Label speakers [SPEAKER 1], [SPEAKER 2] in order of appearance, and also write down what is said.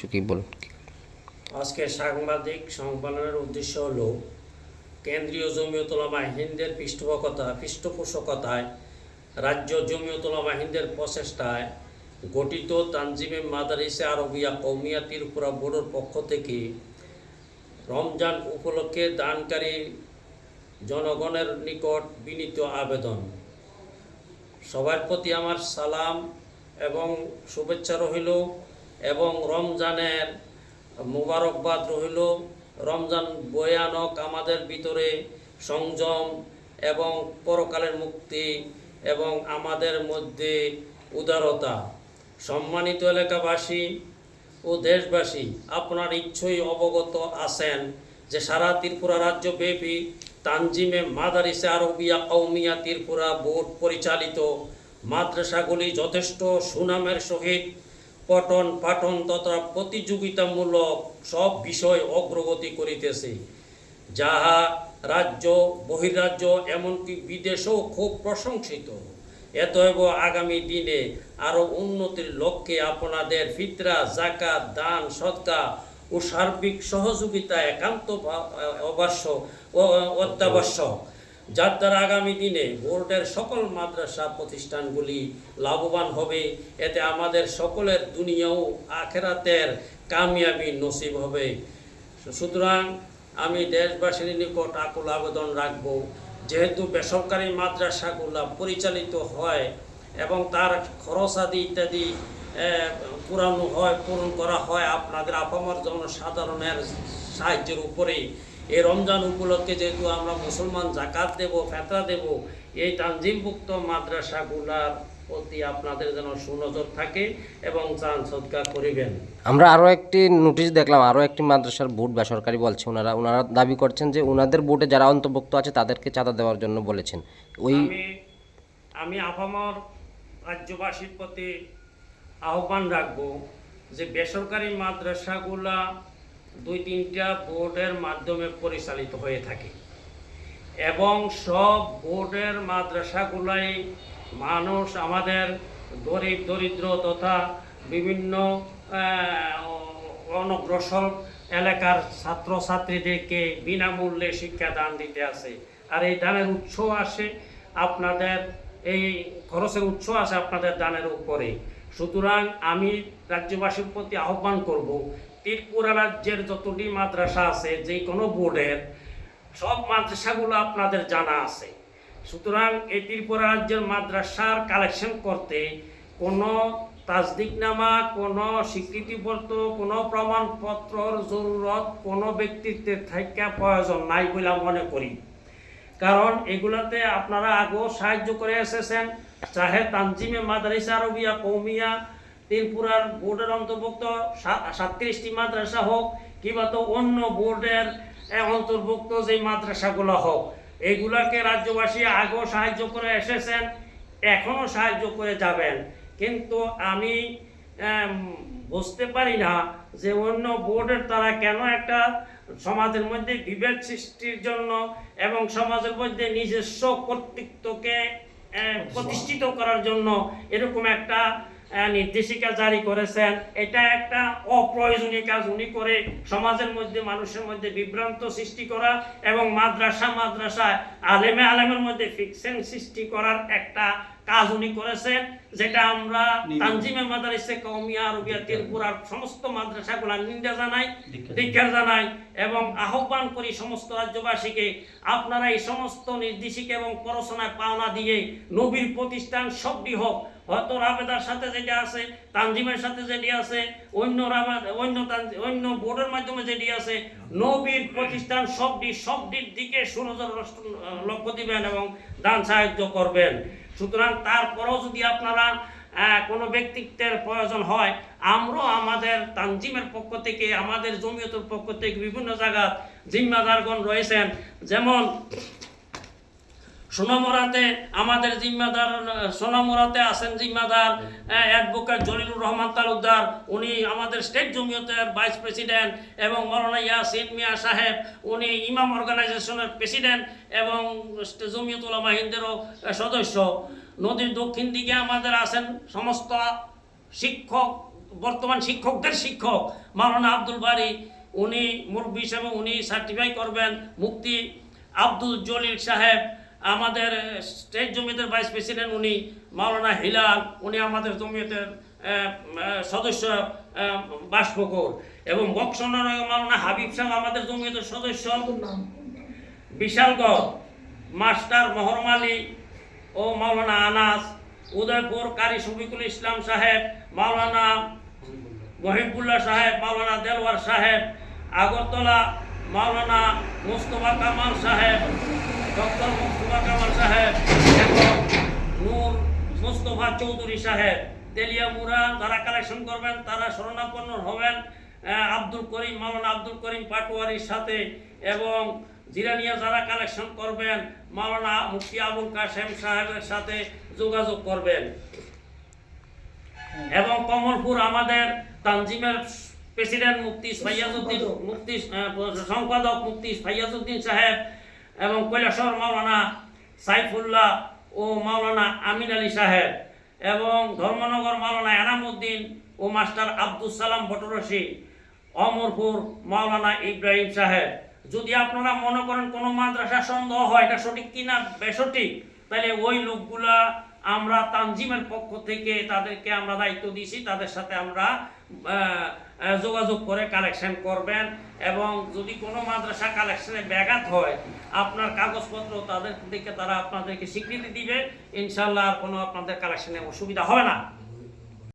[SPEAKER 1] উদ্দেশ্য কি বলুন?
[SPEAKER 2] আজকে সাংবাদিক সম্মেলনের উদ্দেশ্য হলো, কেন্দ্রীয় জমিয়তুলামা হিন্দের পৃষ্ঠপোষকতা, পৃষ্ঠপোষকতায় রাজ্য জমিয়তুলামা হিন্দের প্রচেষ্টায় গঠিত তানজিমে মাদারিসে আরবিয়া কৌমিয়া ত্রিপুরা বোর্ডের পক্ষ থেকে রমজান উপলক্ষে দানকারী জনগণের নিকট বিনীত আবেদন। সবার প্রতি আমার সালাম এবং শুভেচ্ছা রহিল এবং রমজানের মুবারকবাদ রহিল রমজান বয়ানক আমাদের ভিতরে সংযম এবং পরকালের মুক্তি এবং আমাদের মধ্যে উদারতা। সম্মানিত এলাকাবাসী ও দেশবাসী, আপনার ইচ্ছই অবগত আছেন যে সারা ত্রিপুরা রাজ্যব্যাপী তানজিমে মাদারিসে আরবিয়া কৌমিয়া ত্রিপুরা বোর্ড পরিচালিত মাদ্রাসাগুলি যথেষ্ট সুনামের সহিত পঠন পাঠন তথা প্রতিযোগিতামূলক সব বিষয় অগ্রগতি করিতেছে। যাহা রাজ্য, বহির্রাজ্য, এমনকি বিদেশেও খুব প্রশংসিত। এতএব আগামী দিনে আরও উন্নতির লক্ষ্যে আপনাদের ফিতরা, জাকাত, দান, সৎকা ও সার্বিক সহযোগিতা একান্ত অবশ্য ও, অত্যাবশ্যক। যার দ্বারা আগামী দিনে বোর্ডের সকল মাদ্রাসা প্রতিষ্ঠানগুলি লাভবান হবে। এতে আমাদের সকলের দুনিয়া ও আখেরাতের কামিয়াবি নসিব হবে। সুতরাং আমি দেশবাসীর নিকট আকুল আবেদন রাখব, যেহেতু বেসরকারি মাদ্রাসাগুলা পরিচালিত হয় এবং তার খরচ আদি ইত্যাদি পুরানো হয়, পূরণ করা হয়। আপনাদের আপামর জনসাধারণের সাহায্যের উপরে এই রমজান উপলক্ষে যেহেতু আমরা মুসলমান জাকাত দেব ফেতরা দেব এই তানজিমভুক্ত মাদ্রাসাগুলার প্রতি আপনাদের যেন সুনজর থাকে এবং চান সৎকার করিবেন।
[SPEAKER 1] আমরা আরও একটি নোটিশ দেখলাম আরও একটি মাদ্রাসার বোর্ড বেসরকারি বলছে ওনারা ওনারা দাবি করছেন যে ওনাদের বোর্ডে যারা অন্তর্ভুক্ত আছে তাদেরকে চাঁদা দেওয়ার জন্য বলেছেন। ওই
[SPEAKER 2] আমি আমি আপামর রাজ্যবাসীর প্রতি আহ্বান রাখব যে বেসরকারি মাদ্রাসাগুলা দুই তিনটা বোর্ডের মাধ্যমে পরিচালিত হয়ে থাকে। এবং সব বোর্ডের মাদ্রাসাগুলাই মানুষ আমাদের গরিব দরিদ্র তথা বিভিন্ন অনগ্রসর এলাকার ছাত্রছাত্রীদেরকে বিনামূল্যে শিক্ষা দান দিতে আছে আর এই দানের উৎস আসে আপনাদের, এই খরচের উৎস আছে আপনাদের দানের উপরে। সুতরাং আমি রাজ্যবাসীর প্রতি আহ্বান করব ত্রিপুরা রাজ্যের যতটি মাদ্রাসা আছে, যে কোনো বোর্ডের সব মাদ্রাসাগুলো আপনাদের জানা আছে। সুতরাং এই ত্রিপুরা রাজ্যের মাদ্রাসার কালেকশন করতে কোনো তাজদিকনামা কোনো স্বীকৃতিপত্র কোনো প্রমাণপত্রর জরুরত কোনো ব্যক্তিত্বের থেকে প্রয়োজন নাই বলে মনে করি। কারণ এগুলাতে আপনারা আগেও সাহায্য করে এসেছেন। চাহে তানজিমে মাদ্রাসা আরবিয়া কৌমিয়া ত্রিপুরার বোর্ডের অন্তর্ভুক্ত সাতত্রিশটি মাদ্রাসা হোক, কিংবা তো অন্য বোর্ডের অন্তর্ভুক্ত যে মাদ্রাসাগুলো হোক, এগুলাকে রাজ্যবাসী আগেও সাহায্য করে এসেছেন, এখনও সাহায্য করে যাবেন। কিন্তু আমি বুঝতে পারি না যে অন্য বোর্ডের তারা কেন একটা সমাজের মধ্যে বিভেদ সৃষ্টির জন্য এবং সমাজের মধ্যে নিজস্ব কর্তৃত্বকে প্রতিষ্ঠিত করার জন্য এরকম একটা নির্দেশিকা জারি করেছেন। এটা একটা অপ্রয়োজনীয় কাজ উনি করে সমাজের মধ্যে মানুষের মধ্যে বিভ্রান্ত সৃষ্টি করা এবং মাদ্রাসা মাদ্রাসায় আলেমে আলেমের মধ্যে ফিকশন সৃষ্টি করার একটা কাজ উনি করেছেন যেটা আমরা তানজিমে মাদারিসে কৌমিয়া রুবিয়া ত্রিপুরার সমস্ত মাদ্রাসাগুলা নিন্দা জানাই ধিক্ষার জানাই এবং আহ্বান করি সমস্ত রাজ্যবাসীকে আপনারা এই সমস্ত নির্দেশিকা এবং পড়াশোনায় পাওনা দিয়ে নবীর প্রতিষ্ঠান সবটি হোক হয়তো রাবেদার সাথে যেটা আছে, তানজিমের সাথে যেটি আছে, অন্য রাবেদ, অন্য অন্য বোর্ডের মাধ্যমে যেটি আছে, নবীর প্রতিষ্ঠান সবটি সবটির দিকে সুনজর লক্ষ্য দিবেন এবং দান সাহায্য করবেন। সুতরাং তারপরেও যদি আপনারা কোনো ব্যক্তিত্বের প্রয়োজন হয়, আমরাও আমাদের তানজিমের পক্ষ থেকে, আমাদের জমিয়তের পক্ষ থেকে বিভিন্ন জায়গার জিম্মাদারগণ রয়েছেন। যেমন সোনামুরাতে, আমাদের জিম্মাদার, সোনামুরাতে আছেন জিম্মাদার অ্যাডভোকেট জলিলুর রহমান তালুকদার। উনি আমাদের স্টেট জমিয়তের ভাইস প্রেসিডেন্ট এবং মৌলানা ইয়াসিন মিয়া সাহেব, উনি ইমাম অর্গানাইজেশনের প্রেসিডেন্ট এবং জমিয়ত উলামা হিন্দেরও সদস্য। নদীর দক্ষিণ দিকে আমাদের আছেন সমস্ত শিক্ষক, বর্তমান শিক্ষকদের শিক্ষক মাওলানা আব্দুল বারি। উনি মুরব্বী হিসেবে উনি সার্টিফাই করবেন মুক্তি আব্দুল জলিল সাহেব। আমাদের স্টেট জমিয়তের ভাইস প্রেসিডেন্ট উনি, মাওলানা হিলাল, উনি আমাদের জমিয়তের সদস্য বাষ্পকর এবং বক্সনের মাওলানা হাবিব সাহেব আমাদের জমিয়তের সদস্য। বিশালগড়, মাস্টার মহরম আলী ও মাওলানা আনাস, উদয়পুর কারি শফিকুল ইসলাম সাহেব, মাওলানা মহিবুল্লাহ সাহেব, মাওলানা দেলওয়ার সাহেব, আগরতলা মাওলানা মুস্তফা কামাল সাহেব ডক্টর মুস্তফা কামাল সাহেব এবং নূর মুস্তফা চৌধুরী সাহেব। তেলিয়ামুরা যারা কালেকশন করবেন, তারা শরণাপন্ন হবেন আব্দুল করিম, মাওলানা আব্দুল করিম পাটোয়ারির সাথে এবং জিরানিয়া যারা কালেকশন করবেন, মাওলানা মুফতি আবুল কাশেম সাহেবের সাথে যোগাযোগ করবেন। এবং কমলপুর আমাদের তানজিমের প্রেসিডেন্ট মুফতি ফাইয়াজউদ্দিন মুফতি সম্পাদক মুফতি ফাইয়াজউদ্দিন সাহেব এবং কৈলাসর মাওলানা সাইফুল্লাহ ও মাওলানা আমিন আলী সাহেব এবং ধর্মনগর মাওলানা এনামুদ্দিন ও মাস্টার আব্দুল সালাম বটরসি অমরপুর মাওলানা ইব্রাহিম সাহেব। যদি আপনারা মনে করেন কোনো মাদ্রাসা সন্দেহ হয়, এটা সঠিক কিনা বেসঠিক, তাহলে ওই লোকগুলা আমরা তানজিমের পক্ষ থেকে তাদেরকে আমরা দায়িত্ব দিয়েছি, তাদের সাথে আমরা যোগাযোগ করে কালেকশন করবেন এবং যদি কোনো মাদ্রাসা কালেকশনে ব্যাঘাত হয়, আপনার কাগজপত্র তাদের দিকে তারা আপনাদেরকে স্বীকৃতি দিবে। ইনশাল্লাহ আর কোনো আপনাদের কালেকশনে অসুবিধা হবে না।